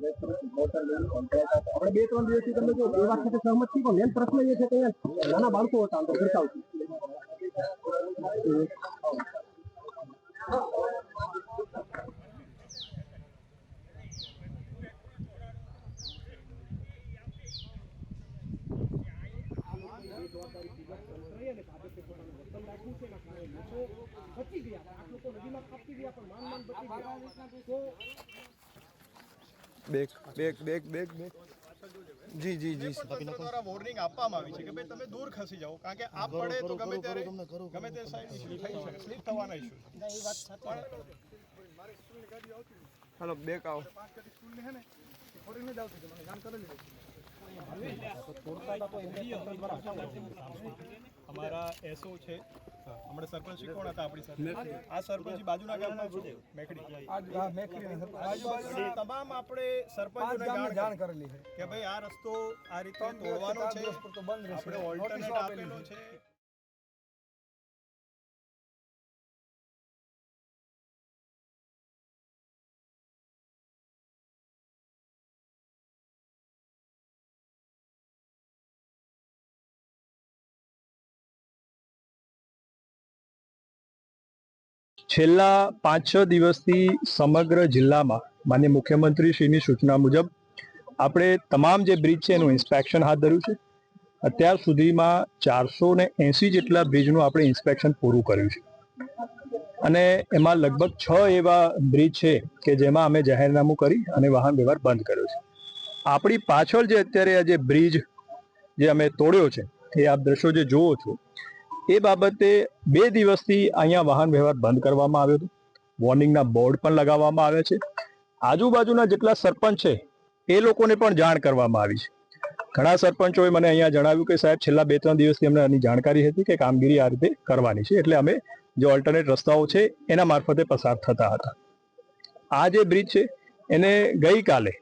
આપણે બે ત્રણ દિવસથી તમે જો એ વાત સાથે સહમત છીએ પણ મેન પ્રશ્ન એ છે કે અહીંયા નાના બાળકો હતા તો ભડકાવ છે back back back back back. જી જી જી. દ્વારા વોર્નિંગ આપવામાં આવી છે કે ભાઈ તમે દૂર ખસી જાઓ. કારણ કે આપ પડે તો ગમે ત્યારે ગમે તે સાઈડ ઇશ્યુ થઈ શકે. સ્લીપ થવાના ઇસ્યુ હાલો બેક આવો. અમારા એસઓ છે. હમણાં સરપંચ કોણ હતા આપણી સાથે? આ સરપંચ બાજુના ગામમાં છે? આજુબાજુના તમામ આપણે સરપંચોને જાણ કરેલી છે. કે ભાઈ આ રસ્તો આ રીતે તોડવાનો છે. આપણે ઓલ્ટરનેટ આપેલો છે. છેલ્લા પાંચ, છ દિવસથી સમગ્ર જિલ્લામાં માન્ય મુખ્યમંત્રી શ્રીની સૂચના મુજબ આપણે તમામ જે બ્રિજ છે એનું ઇન્સ્પેક્શન હાથ ધર્યું છે. અત્યાર સુધીમાં ચારસો ને એંસી જેટલા બ્રિજનું આપણે ઇન્સ્પેક્શન પૂરું કર્યું છે. અને એમાં લગભગ છ એવા બ્રિજ છે કે જેમાં અમે જાહેરનામું કરી અને વાહન વ્યવહાર બંધ કર્યો છે. આપણી પાછળ જે અત્યારે આ જે બ્રિજ જે અમે તોડ્યો છે, એ આપ દ્રશ્યો જે જુઓ છો એ બાબતે બે દિવસથી અહીંયા વાહન વ્યવહાર બંધ કરવામાં આવ્યો હતો. વોર્નિંગના બોર્ડ પણ લગાવવામાં આવ્યા છે. આજુબાજુના જેટલા સરપંચ છે, એ લોકોને પણ જાણ કરવામાં આવી છે. ઘણા સરપંચોએ મને અહીંયા જણાવ્યું કે સાહેબ, છેલ્લા બે ત્રણ દિવસથી અમને આની જાણકારી હતી કે કામગીરી આ રીતે કરવાની છે. એટલે અમે જે ઓલ્ટરનેટ રસ્તાઓ છે, એના મારફતે પસાર થતા હતા. આ જે બ્રિજ છે, એને ગઈકાલે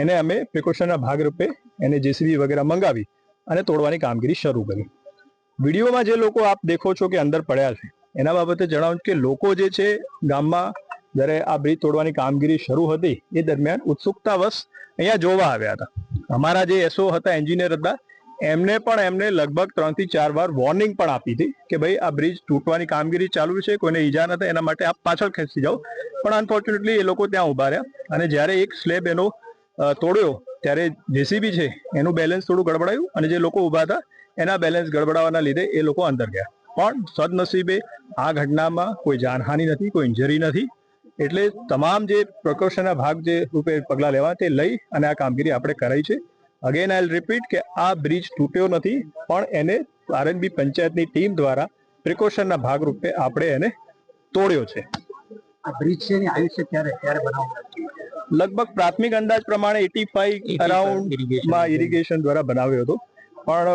એને અમે પ્રિકોશનના ભાગરૂપે એને જેસીબી વગેરે મંગાવી અને તોડવાની કામગીરી શરૂ કરી. વિડીયોમાં જે લોકો આપ દેખો છો કે અંદર પડ્યા છે, એના બાબતે જણાવું કે લોકો જે છે ગામમાં જ્યારે આ બ્રિજ તોડવાની કામગીરી શરૂ હતી, એ દરમિયાન ઉત્સુકતાવશ અહીંયા જોવા આવ્યા હતા. અમારા જે એસઓ હતા, એન્જિનિયર હતા, એમને પણ એમને લગભગ ત્રણથી ચાર વાર વોર્નિંગ પણ આપી હતી કે ભાઈ આ બ્રિજ તૂટવાની કામગીરી ચાલુ છે, કોઈને ઈજા નથી એના માટે આપ પાછળ ખેંચી જાઓ. પણ અનફોર્ચ્યુનેટલી એ લોકો ત્યાં ઊભા રહ્યા અને જ્યારે એક સ્લેબ એનો તોડ્યો, ત્યારે જેસીબી છે, એનું બેલેન્સ થોડું ગડબડાયું અને જે લોકો ઊભા હતા એના બેલેન્સ ગડબડાવાના લીધે એ લોકો અંદર ગયા. પણ સદનસીબે આ ઘટનામાં કોઈ જાનહાનિ નથી કોઈ ઇન્જરી નથી. એટલે તમામ જે પ્રિકોશનના ભાગ જે રૂપે પગલાં લેવા તે લઈ અને આ કામગીરી આપણે કરાઈ છે. અગેન આઈ રિપીટ કે આ બ્રિજ તૂટ્યો નથી પણ એને આરએનબી પંચાયતની ટીમ દ્વારા પ્રિકોશનના ભાગરૂપે આપણે એને તોડ્યો છે. આ બ્રિજ છે એની આયુષ્ય ત્યારે ત્યારે બનાવવામાં લગભગ પ્રાથમિક અંદાજ પ્રમાણે એટી ફાઈવ અરાઉન્ડમાં ઇરિગેશન દ્વારા બનાવ્યો હતો. પણ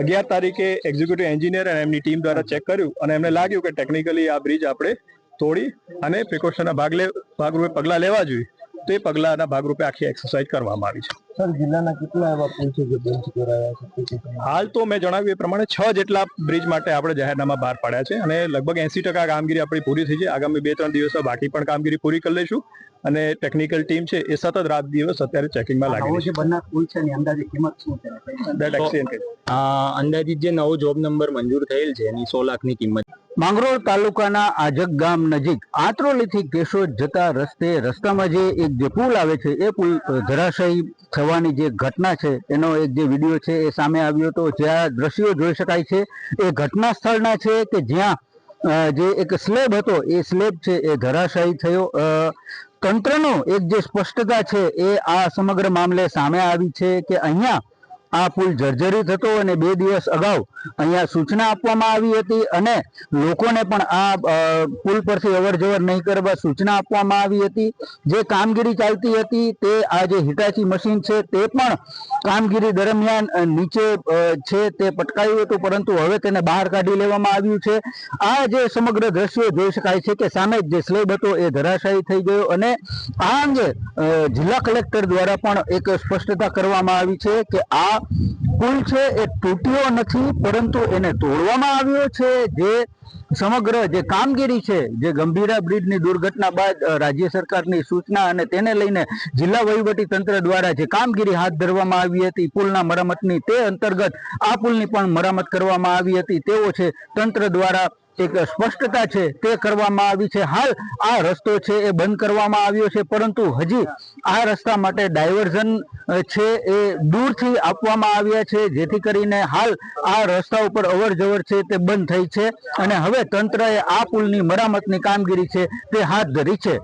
અગિયાર તારીખે એક્ઝિક્યુટિવ એન્જિનિયર અને એમની ટીમ દ્વારા ચેક કર્યું અને એમને લાગ્યું કે ટેકનિકલી આ બ્રિજ આપણે તોડી અને પ્રિકોશનના ભાગ લે ભાગરૂપે પગલાં લેવા જોઈએ. તો પગલાના ભાગરૂપે આખી એક્સરસાઇઝ કરવામાં આવી છે. સર જિલ્લાના કેટલા એવા પુલ છે જે બંધ કરાયા છે? હાલ તો મેં જણાવ્યું એ પ્રમાણે છ જેટલા બ્રિજ માટે આપણે જાહેરનામા બહાર પાડ્યા છે અને લગભગ એસી ટકા કામગીરી આપણી પૂરી થઈ છે. આગામી બે ત્રણ દિવસમાં બાકી પણ કામગીરી પૂરી કરી લઈશું અને ટેકનિકલ ટીમ છે એ સતત રાત દિવસ અત્યારે ચેકિંગમાં લાગી છે. જે પુલ છે એની અંદાજે કિંમત શું છે? અંદાજિત જે નવો જોબ નંબર મંજૂર થયેલ છે એની સો લાખની કિંમત. માંગરોળ તાલુકાના આજક ગામ નજીક આત્રોલીથી કેશોદ જતા રસ્તે રસ્તામાં જે એક જે પુલ આવે છે, એ પુલ ધરાશયી થવાની જે ઘટના છે, એનો એક જે વીડિયો છે, એ સામે આવ્યો હતો. જ્યાં દ્રશ્યો જોઈ શકાય છે, એ ઘટના સ્થળના છે કે જ્યાં જે એક સ્લેબ હતો, એ સ્લેબ છે, એ ધરાશાયી થયો. તંત્રનો એક જે સ્પષ્ટતા છે, એ આ સમગ્ર મામલે સામે આવી છે કે અહીંયા આ પુલ જર્જરિત હતો અને બે દિવસ અગાઉ અહીંયા સૂચના આપવામાં આવી હતી અને લોકોને પણ આ પુલ પરથી અવર જવર નહીં કરવા સૂચના આપવામાં આવી હતી. જે કામગીરી ચાલતી હતી તે આ જે હિટાચી મશીન છે તે પણ કામગીરી દરમિયાન નીચે છે તે પટકાયું હતું, પરંતુ હવે તેને બહાર કાઢી લેવામાં આવ્યું છે. આ જે સમગ્ર દ્રશ્યો જોઈ શકાય છે કે સામે જે સ્લેબ હતો એ ધરાશાયી થઈ ગયો અને આ અંગે જિલ્લા કલેક્ટર દ્વારા પણ એક સ્પષ્ટતા કરવામાં આવી છે કે આ પુલ છે, એ તૂટ્યો નથી, પરંતુ એને તોડવામાં આવ્યો છે. જે સમગ્ર જે કામગીરી છે, જે ગંભીરા બ્રિજની દુર્ઘટના બાદ રાજ્ય સરકારની સૂચના અને તેને લઈને જિલ્લા વહીવટી તંત્ર દ્વારા જે કામગીરી હાથ ધરવામાં આવી હતી, પુલના મરામતની તે અંતર્ગત આ પુલની પણ મરામત કરવામાં આવી હતી. તેવો છે, તંત્ર દ્વારા એક સ્પષ્ટતા છે, તે કરવામાં આવી છે. હાલ આ રસ્તો છે, એ બંધ કરવામાં આવ્યો છે, પરંતુ હજી આ રસ્તા માટે ડાયવર્ઝન છે, એ દૂરથી આપવામાં આવ્યા છે. જેથી કરીને હાલ આ રસ્તા ઉપર અવર જવર છે, તે બંધ થઈ છે અને હવે તંત્રએ આ પુલની મરામતની કામગીરી છે, તે હાથ ધરી છે.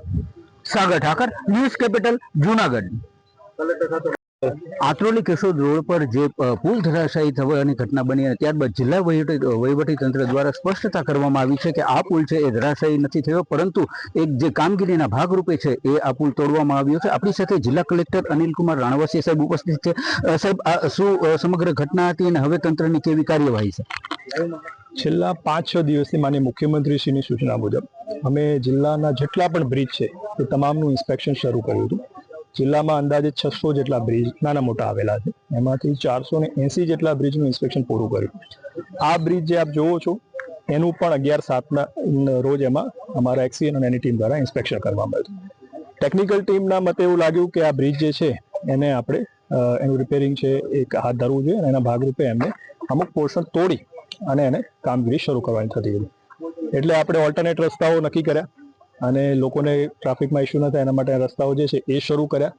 Sagar Thakar, news capital, Junagadh. Atroli Keshod road પર જે પુલ ધરાશાયી થવાની ઘટના બની અને ત્યારબાદ જિલ્લા વહીવટી તંત્ર દ્વારા સ્પષ્ટતા કરવામાં આવી છે કે આ પુલ છે એ ધરાશાયી નથી થયો, પરંતુ એક જે કામગીરીના ભાગરૂપે છે એ આ પુલ તોડવામાં આવ્યો છે. આપણી સાથે જિલ્લા કલેક્ટર અનિલકુમાર રાણવાસી સાહેબ ઉપસ્થિત છે. સાહેબ, આ શું સમગ્ર ઘટના હતી અને હવે તંત્રની કેવી કાર્યવાહી છે? છેલ્લા પાંચ, છ દિવસથી માન્ય મુખ્યમંત્રીશ્રીની સૂચના મુજબ અમે જિલ્લાના જેટલા પણ બ્રિજ છે એ તમામનું ઇન્સ્પેક્શન શરૂ કર્યું હતું. જિલ્લામાં અંદાજે છસો જેટલા બ્રિજ નાના મોટા આવેલા છે. એમાંથી ચારસો એસી જેટલા બ્રિજનું ઇન્સ્પેક્શન પૂરું કર્યું. આ બ્રિજ જે આપ જોવો છો, એનું પણ અગિયાર સાતના રોજ એમાં અમારા એક્સીએન અને એની ટીમ દ્વારા ઇન્સ્પેક્શન કરવામાં આવ્યું ટેકનિકલ ટીમના મતે એવું લાગ્યું કે આ બ્રિજ જે છે, એને આપણે એનું રિપેરિંગ છે, એક હાથ ધરવું જોઈએ અને એના ભાગરૂપે એમને અમુક પોર્શન તોડી અને એને કામગીરી શરૂ કરવાની થતી હતી. એટલે આપણે ઓલ્ટરનેટ રસ્તાઓ નક્કી કર્યા. અને લોકોને ટ્રાફિકમાં ઇશ્યુ ન થાય એના માટે રસ્તાઓ જે છે એ શરૂ કર્યા.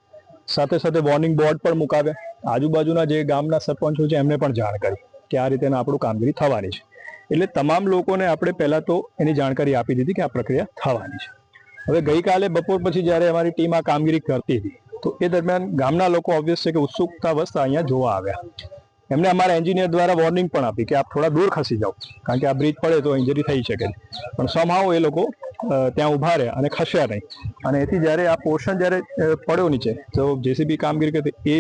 સાથે સાથે વોર્નિંગ બોર્ડ પણ મુકાવ્યા. આજુબાજુના જે ગામના સરપંચો છે એમને પણ જાણ કરી કે આ રીતે આપણું કામગીરી થવાની છે. એટલે તમામ લોકોને આપણે પહેલાં તો એની જાણકારી આપી દીધી કે આ પ્રક્રિયા થવાની છે. હવે ગઈકાલે બપોર પછી જ્યારે અમારી ટીમ આ કામગીરી કરતી હતી, તો એ દરમિયાન ગામના લોકો ઓબ્વિયસ છે કે ઉત્સુકતા અવસ્થા અહીંયા જોવા આવ્યા. એમને અમારા એન્જિનિયર દ્વારા વોર્નિંગ પણ આપી કે આપ થોડા દૂર ખસી જાઓ. કારણ કે આ બ્રિજ પડે તો ઇન્જરી થઈ શકે પણ સમહાવ એ લોકો ત્યાં ઊભા રહ્યા અને ખસ્યા નહીં. અને એથી જ્યારે આ પોર્શન જ્યારે પડ્યો નીચે, તો જેસીબી કામગીરી કરતી, એ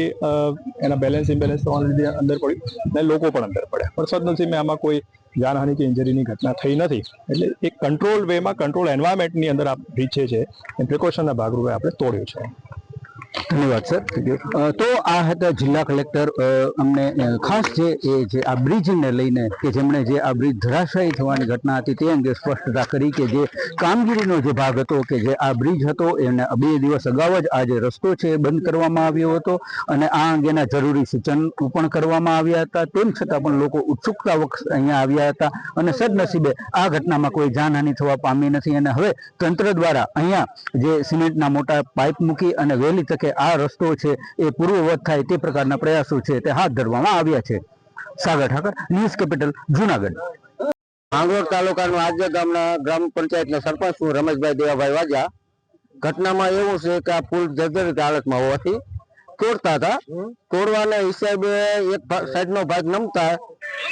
એના બેલેન્સ ઇમ્બેલેન્સ થવાના લીધે અંદર પડ્યું અને લોકો પણ અંદર પડ્યા. પણ સદનસીબે આમાં કોઈ જાનહાનિ કે ઇન્જરીની ઘટના થઈ નથી. એટલે એક કંટ્રોલ વેમાં કંટ્રોલ એન્વાયરમેન્ટની અંદર આ છે છે. એ પ્રિકોશનના ભાગરૂપે આપણે તોડ્યું છે. ધન્યવાદ, સર. તો આ હતા જિલ્લા કલેક્ટર અમને ખાસ જે, એ જે આ બ્રિજને લઈને કે જેમણે જે આ બ્રિજ ધરાશાયી થવાની ઘટના હતી તે અંગે સ્પષ્ટતા કરી કે જે કામગીરીનો જે ભાગ હતો કે જે આ બ્રિજ હતો એને બે દિવસ અગાઉ જ આ જે રસ્તો છે એ બંધ કરવામાં આવ્યો હતો અને આ અંગેના જરૂરી સૂચન પણ કરવામાં આવ્યા હતા. તેમ છતાં પણ લોકો ઉત્સુકતા વખત અહીંયા આવ્યા હતા અને સદનસીબે આ ઘટનામાં કોઈ જાનહાનિ થવા પામી નથી અને હવે તંત્ર દ્વારા અહીંયા જે સિમેન્ટના મોટા પાઇપ મૂકી અને વહેલી તકે આ રસ્તો છે એ પૂર્વવત થાય તે પ્રકારના પ્રયાસો છે તે હાથ ધરવામાં આવ્યા છે. Sagar Thakar, news capital, Junagadh. Mangrol તાલુકાનું આજે ગામના ગ્રામ પંચાયતના સરપંચ હું રમેશભાઈ દેવાભાઈ વાજા. ઘટનામાં એવું છે કે આ પુલ જર્જરિત હાલતમાં હોવાથી તોડતા હતા. તોડવાના હિસાબે એક સાઈડ નો ભાગ નમતા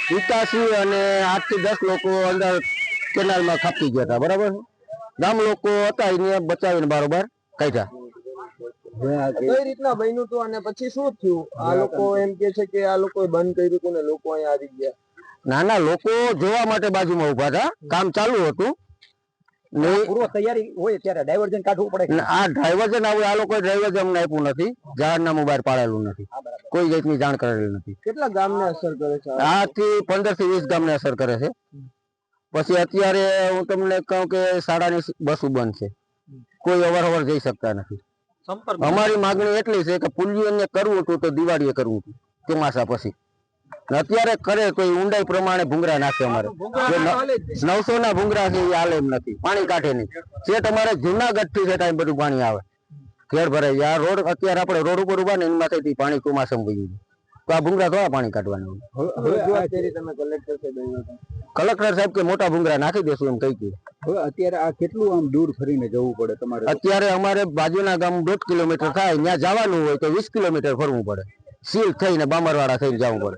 વિકાસી અને આઠથી દસ લોકો અંદર કેનાલમાં ખાપી ગયા હતા. બરાબર? ગામ લોકો હતા એને બચાવીને બરોબર કાઢ્યા. કઈ રીતના બન્યું હતું અને પછી શું થયું? આ લોકો એમ કે છે કે આ લોકોએ બંધ કર્યું હતું ને લોકો અહીંયા આવી ગયા. નાના લોકો જોવા માટે બાજુમાં ઊભા હતા. કામ ચાલુ હતું. ને પૂર્વ તૈયારી હોય ત્યારે ડાયવર્જન કાઢવું પડે આ ડ્રાઈવર છે આ લોકો ડ્રાઈવર અમને આપ્યું નથી. જાહેરનામું બહાર પાડેલું નથી. કોઈ જાતની જાણ કરેલી નથી. કેટલા ગામને અસર કરે છે આ? આ પંદરથી વીસ ગામને અસર કરે છે. પછી અત્યારે હું તમને કહું કે શાળાની બસો બંધ છે. કોઈ અવર જઈ શકતા નથી. અમારી માંગણી એટલી છે કે પુલિયનને કરવું હતું તો દિવાળીએ કરવું હતું ચોમાસા પછી. અત્યારે કરે તો ઊંડાઈ પ્રમાણે ભૂંગરા નાખે અમારે. નવસો ના ભૂંગરા છે. એ હાલે એમ નથી પાણી કાઢે નહીં. જે તમારે જુનાગઢથી છે ત્યાં બધું પાણી આવે ઘેર ભરાઈ આ રોડ અત્યારે આપણે રોડ ઉપર ઊભા ને એમાંથી પાણી ચોમાસામાં વહી તો આ ભૂંગરા થોડા પાણી કાઢવાના કલેક્ટર સાહેબ. કલેક્ટર કે મોટા ભૂંગરા નાખી દેશું એમ કહી ગયું હવે અત્યારે આ કેટલું આમ દૂર ફરીને જવું પડે તમારે? અત્યારે અમારે બાજુના ગામ દોઢ કિલોમીટર થાય ત્યાં જવાનું હોય તો વીસ કિલોમીટર ફરવું પડે. સીલ થઈને બામરવાડા થઈને જવું પડે.